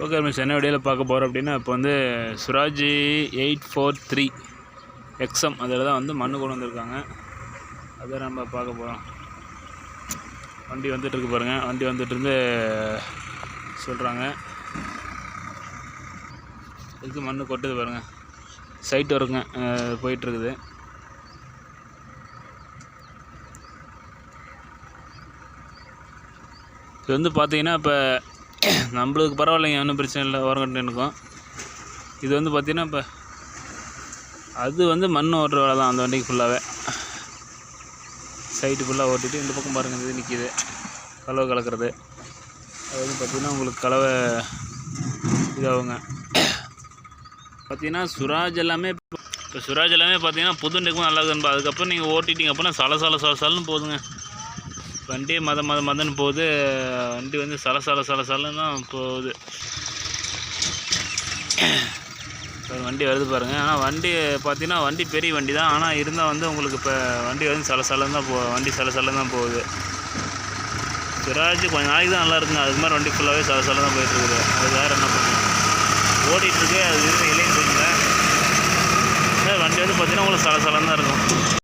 Okay miss என்ன வீடியோவில் பார்க்க போகிறோம் அப்படின்னா இப்போ வந்து Suraj eight four three exam அதில் தான் வந்து மண்ணு கொண்டு வந்திருக்காங்க. அதை நம்ம பார்க்க போகிறோம் வண்டி வந்துட்டுருக்கு பாருங்கள் வண்டி வந்துட்டுருந்து சொல்கிறாங்க இதுக்கு மண்ணு கொட்டுது பாருங்கள் சைட் வருங்க போயிட்டுருக்குது இது வந்து பார்த்தீங்கன்னா இப்போ நம்மளுக்கு பரவாயில்லைங்க ஒன்றும் பிரச்சனை இல்லை ஓரங்கட்டுனுக்கும் இது வந்து பார்த்திங்கன்னா இப்போ அது வந்து மண் ஓட்டுற வேலை தான் அந்த வண்டிக்கு ஃபுல்லாகவே சைட்டு ஃபுல்லாக ஓட்டிட்டு இந்த பக்கம் பாருங்கள் இது நிற்கிது கலவை கலக்கிறது. அது வந்து பார்த்திங்கன்னா உங்களுக்கு கலவை இதாகுங்க. பார்த்தீங்கன்னா சுராஜ் எல்லாமே இப்போ சுராஜ் எல்லாமே பார்த்தீங்கன்னா புது நெக்கும் நல்லா இருக்குதுன்பா. அதுக்கப்புறம் நீங்கள் ஓட்டிட்டீங்க அப்படின்னா சல சல சல சலன்னு போதுங்க வண்டி மத மத மதன்னு போகுது. வண்டி வந்து சல சல சல சலன்னு தான் போகுது. வண்டி வருது பாருங்கள் ஆனால் வண்டி பார்த்தீங்கன்னா வண்டி பெரிய வண்டி தான். ஆனால் இருந்தால் வந்து உங்களுக்கு இப்போ வண்டி வந்து சல சலன்னு தான் போ வண்டி சல சலன்னு தான் போகுது. சிராஜ் கொஞ்சம் நாளைக்கு தான் நல்லா இருக்குங்க. அதுக்கு மாதிரி வண்டி ஃபுல்லாகவே சல சல தான் போயிட்டுருக்குது அது வேறு என்ன பண்ணுங்க ஓடிட்டுருக்கு அது இருந்து இல்லைன்னு சொல்லுங்க வண்டி வந்து பார்த்தீங்கன்னா உங்களுக்கு சல சலம் தான் இருக்கும்.